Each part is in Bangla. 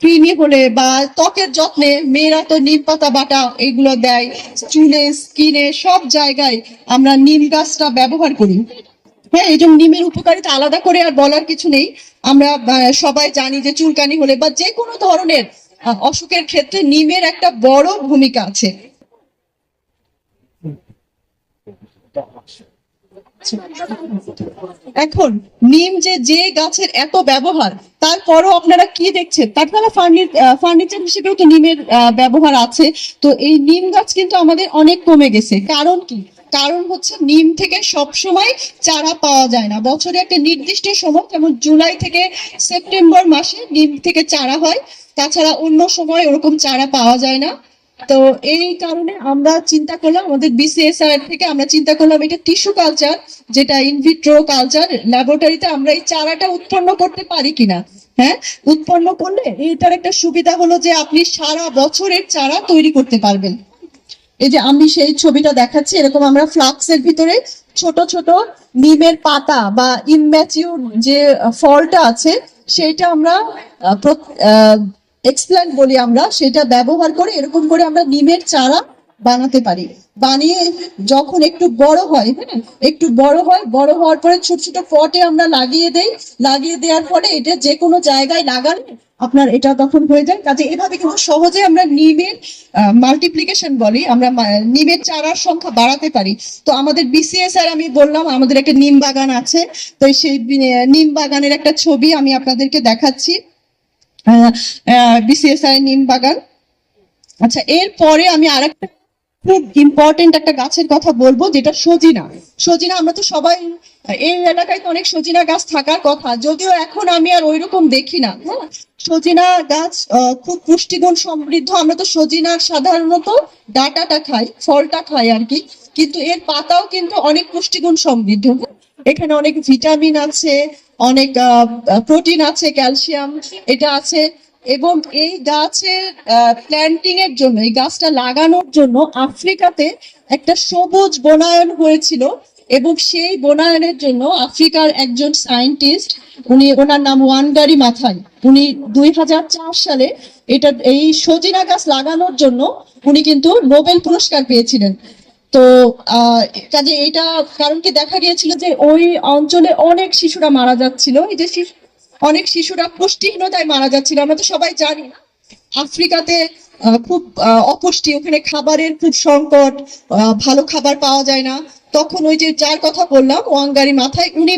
কৃমি হলে বা ত্বকের যত্নে মেয়েরা তো নিম পাতা বাটা এগুলো দেয় চুলে স্কিনে সব জায়গায় আমরা নিম গাছটা ব্যবহার করি। হ্যাঁ এই জন্য নিমের উপকারিতা আলাদা করে আর বলার কিছু নেই। আমরা সবাই জানি যে চুলকানি হলে বা যে কোনো ধরনের অসুখের ক্ষেত্রে নিমের একটা বড় ভূমিকা আছে। এখন নিম যে যে গাছের এত ব্যবহার, তারপরও আপনারা কি দেখছেন? তাছাড়া ফার্নিচার হিসেবেও তো নিমের ব্যবহার আছে। তো এই নিম গাছ কিন্তু আমাদের অনেক কমে গেছে। কারণ কি? কারণ হচ্ছে নিম থেকে সব সময় চারা পাওয়া যায় না। বছরে একটা নির্দিষ্ট সময়, যেমন জুলাই থেকে সেপ্টেম্বর মাসে নিম থেকে চারা হয়। তাছাড়া অন্য সময় ওরকম চারা পাওয়া যায় না। তো এই কারণে আমরা চিন্তা করলাম, আমাদের বিসিএসআর থেকে আমরা চিন্তা করলাম এটা টিস্যু কালচার যেটা ইনভিট্রো কালচার ল্যাবরেটরিতে আমরা এই চারাটা উৎপন্ন করতে পারি কিনা। হ্যাঁ? উৎপন্ন করলে এটার একটা সুবিধা হলো যে আপনি সারা বছরের চারা তৈরি করতে পারবেন। এই যে আমি সেই ছবিটা দেখাচ্ছি, এরকম আমরা ফ্লাক্সের ভিতরে ছোট ছোট নিমের পাতা বা ইনম্যাচিউর যে ফলটা আছে, সেইটা আমরা এক্সপ্ল্যান্ট বলি আমরা, সেটা ব্যবহার করে এরকম করে আমরা নিমের চারা বানাতে পারি। বানিয়ে যখন একটু বড় হয় হ্যাঁ একটু বড় হয়, বড় হওয়ার পরে ছোট ছোট পটে আমরা লাগিয়ে দেই। লাগিয়ে দেওয়ার পরে এটা যে কোনো জায়গায় লাগালে আপনার এটা তখন হয়ে যায়। কাজে এভাবে কিন্তু সহজে আমরা নিমের মাল্টিপ্লিকেশন বলি, আমরা নিমের চারার সংখ্যা বাড়াতে পারি। তো আমাদের বিসিএস আর আমি বললাম, আমাদের একটা নিম বাগান আছে। তো সেই নিম বাগানের একটা ছবি আমি আপনাদেরকে দেখাচ্ছি। বিসিএস আর নিম বাগান। আচ্ছা এরপরে আমি আরেকটা খুব ইম্পর্টেন্ট একটা গাছের কথা বলব, যেটা সজিনা। সজিনা, আমরা তো সবাই, এই এলাকায় তো অনেক সজিনা গাছ থাকার কথা। যদিও এখন আমি আর ওইরকম দেখি না হ্যাঁ? সজিনা গাছ খুব পুষ্টিগুণ সমৃদ্ধ। আমরা তো সজিনার সাধারণত ডাটাটা খাই, ফলটা খাই আর কি। কিন্তু এর পাতাও কিন্তু অনেক পুষ্টিগুণ সমৃদ্ধ। এখানে অনেক ভিটামিন আছে, অনেক প্রোটিন আছে, ক্যালসিয়াম এটা আছে এবং এই গাছের প্ল্যান্টিং এর জন্য, এই গাছটা লাগানোর জন্য আফ্রিকাতে একটা সবুজ বনায়ন হয়েছিল এবং সেই বনায়নের জন্য আফ্রিকার একজন সায়েন্টিস্ট উনি ওনার নাম ওয়ানগারি মাথায় উনি দুই হাজার চার সালে এটা, এই সজিনা গাছ লাগানোর জন্য উনি কিন্তু নোবেল পুরস্কার পেয়েছিলেন। তো কাজে এটা কারণ কি দেখা গিয়েছিল যে ওই অঞ্চলে অনেক শিশুরা মারা যাচ্ছিল। এই যে অনেক শিশুরা পুষ্টিহীনতায় মারা যাচ্ছিল, আমরা তো সবাই জানি আফ্রিকাতে খুব অপুষ্টি, ওখানে খাবারের খুব সংকট ভালো খাবার পাওয়া যায় না। তখন ওই যে যার কথা বললাম, ওয়াঙ্গারি মাথায়, উনি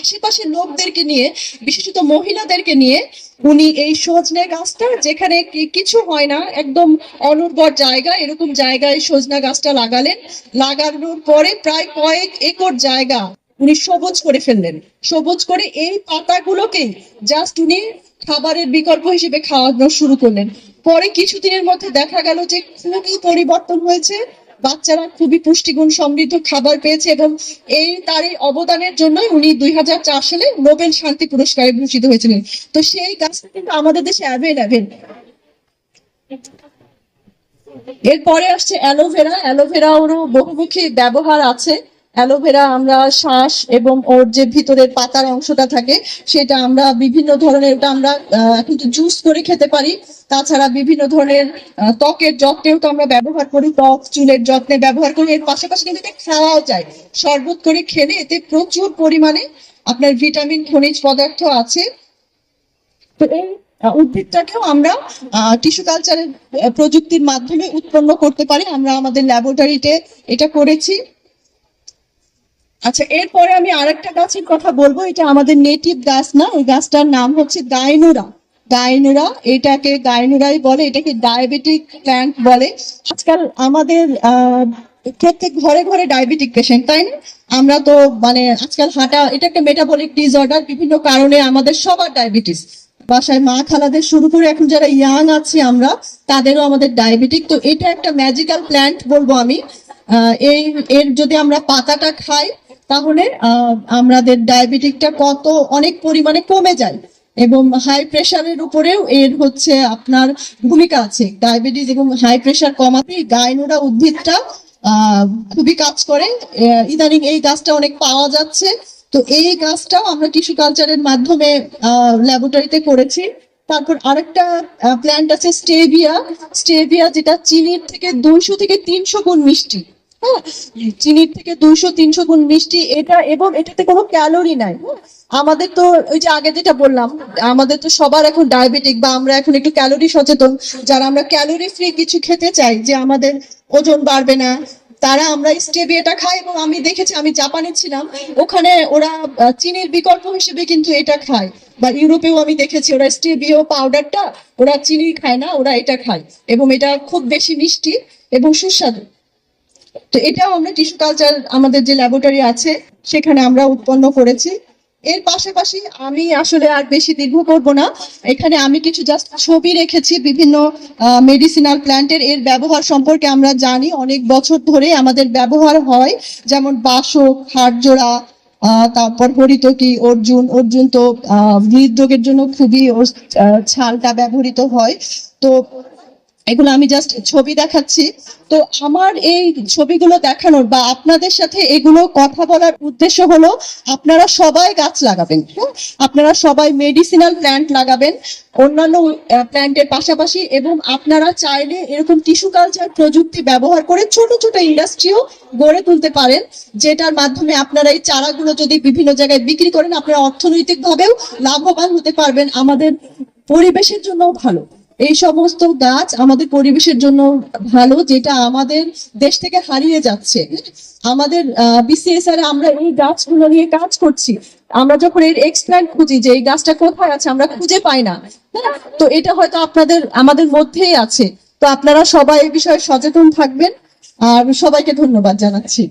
আশেপাশের লোকদেরকে নিয়ে, বিশেষত মহিলাদেরকে নিয়ে, উনি এই সজনে গাছটা, যেখানে কিছু হয় না, একদম অনুর্বর জায়গা, এরকম জায়গায় সজনা গাছটা লাগালেন। লাগানোর পরে প্রায় কয়েক একর জায়গা উনি সবুজ করে ফেললেন। সবুজ করে এই পাতাগুলোকে জাস্ট উনি খাবারের বিকল্প হিসেবে খাওয়ানো শুরু করলেন। পরে কিছুদিনের মধ্যে দেখা গেল যে খুবই পরিবর্তন হয়েছে। বাচ্চারা খুবই পুষ্টিগুণ সমৃদ্ধ খাবার পেয়েছে এবং এই তার এই অবদানের জন্যই উনি দুই হাজার চার সালে নোবেল শান্তি পুরস্কারে ভূষিত হয়েছিলেন। তো সেই গাছটা কিন্তু আমাদের দেশে অ্যাভেলেবেল এরপরে আসছে অ্যালোভেরা। অ্যালোভেরা ওরও বহুমুখী ব্যবহার আছে। অ্যালোভেরা, আমরা শ্বাস এবং ওর যে ভিতরের পাতার অংশটা থাকে, সেটা আমরা বিভিন্ন ধরনের, ওটা আমরা কিন্তু জুস করে খেতে পারি। তাছাড়া বিভিন্ন ধরনের ত্বকের যত্নেও তো আমরা ব্যবহার করি। ত্বক, চুলের যত্নে ব্যবহার করি। এর পাশাপাশি কিন্তু এটা খাওয়াও যায়। শরবত করে খেলে এতে প্রচুর পরিমাণে আপনার ভিটামিন, খনিজ পদার্থ আছে। তো এই উদ্ভিদটাকেও আমরা টিস্যু কালচারের প্রযুক্তির মাধ্যমে উৎপন্ন করতে পারি। আমরা আমাদের ল্যাবরেটরিতে এটা করেছি। আচ্ছা এরপরে আমি আরেকটা গাছের কথা বলব। এটা আমাদের নেটিভ গাছ না, এই গাছটার নাম হচ্ছে গাইনুরা গাইনুরা এটাকে গাইনুরাই বলে, এটাকে ডায়াবেটিক প্ল্যান্ট বলে। আজকাল আমাদের প্রত্যেক ঘরে ঘরে ডায়াবেটিক পেশেন্ট তাই না? আমরা তো মানে আজকাল হাঁটা এটা একটা মেটাবলিক ডিসঅর্ডার বিভিন্ন কারণে আমাদের সবার ডায়াবেটিস বাসায় মা খালাদের শুরু করে এখন যারা ইয়াং আছি আমরা, তাদেরও আমাদের ডায়াবেটিক তো এটা একটা ম্যাজিক্যাল প্ল্যান্ট বলব আমি। এই, এর যদি আমরা পাতাটা খাই তাহলে আমাদের ডায়াবেটিকটা কত অনেক পরিমাণে কমে যায় এবং হাই প্রেশারের উপরেও এর হচ্ছে আপনার ভূমিকা আছে। ডায়াবেটিস এবং হাই প্রেশার কমাতে এই গাইনোরা উদ্ভিদটা খুবই কাজ করে। ইদানিং এই গাছটা অনেক পাওয়া যাচ্ছে। তো এই গাছটাও আমরা টিস্যু কালচারের মাধ্যমে ল্যাবরেটরিতে করেছি। তারপর আরেকটা প্ল্যান্ট আছে স্টেভিয়া। স্টেভিয়া যেটা চিনির থেকে দুইশো থেকে তিনশো গুণ মিষ্টি। চিনির থেকে দুইশো, তিনশো গুণ মিষ্টি, এটা এবং এটাতে কোনো ক্যালোরি নাই? আমাদের তো ওই যে আগে যেটা বললাম, আমাদের তো সবার এখন ডায়াবেটিক বা আমরা এখন একটু ক্যালোরি সচেতন। যারা আমরা ক্যালোরি ফ্রি কিছু খেতে চাই যে আমাদের ওজন বাড়বে না, তারা আমরা স্টেভিয়াটা খাই এবং আমি দেখেছি, আমি জাপানে ছিলাম, ওখানে ওরা চিনির বিকল্প হিসেবে কিন্তু এটা খায়। বা ইউরোপেও আমি দেখেছি, ওরা স্টেভিও পাউডারটা, ওরা চিনি খায় না, ওরা এটা খায়। এবং এটা খুব বেশি মিষ্টি এবং সুস্বাদু। তো এটাও আমরা টিস্যু কালচার আমাদের যে ল্যাবরেটরি আছে সেখানে আমরা উৎপন্ন করেছি। এর পাশাপাশি আমি আসলে আর বেশি দীর্ঘ করব না। এখানে আমি কিছু জাস্ট ছবি রেখেছি বিভিন্ন মেডিসিনাল প্ল্যান্টের এর ব্যবহার সম্পর্কে আমরা জানি অনেক বছর ধরে আমাদের ব্যবহার হয়। যেমন বাসক হাড়জোড়া তারপর হরিতকি অর্জুন। অর্জুন তো আহ, হৃদরোগের জন্য খুবই ওর ছালটা ব্যবহৃত হয়। তো এগুলো আমি জাস্ট ছবি দেখাচ্ছি তো আমার এই ছবিগুলো দেখানোর বা আপনাদের সাথে এগুলো কথা বলার উদ্দেশ্য হলো, আপনারা সবাই গাছ লাগাবেন? আপনারা সবাই মেডিসিনাল প্ল্যান্ট লাগাবেন, অন্যান্য প্ল্যান্টের পাশাপাশি এবং আপনারা চাইলে এরকম টিস্যু কালচার প্রযুক্তি ব্যবহার করে ছোট ছোট ইন্ডাস্ট্রিও গড়ে তুলতে পারেন, যেটার মাধ্যমে আপনারা এই চারাগুলো যদি বিভিন্ন জায়গায় বিক্রি করেন, আপনারা অর্থনৈতিকভাবেও লাভবান হতে পারবেন, আমাদের পরিবেশের জন্য ভালো এই সমস্ত গাছ আমাদের পরিবেশের জন্য ভালো, যেটা আমাদের দেশ থেকে হারিয়ে যাচ্ছে। আমাদের বিসিএসআর আমরা এই গাছগুলো নিয়ে কাজ করছি। আমরা যখন এর এক্সপ্ল্যান্ট খুঁজি যে এই গাছটা কোথায় আছে, আমরা খুঁজে পাই না। হ্যাঁ? তো এটা হয়তো আপনাদের, আমাদের মধ্যেই আছে। তো আপনারা সবাই এই বিষয়ে সচেতন থাকবেন। আর সবাইকে ধন্যবাদ জানাচ্ছি।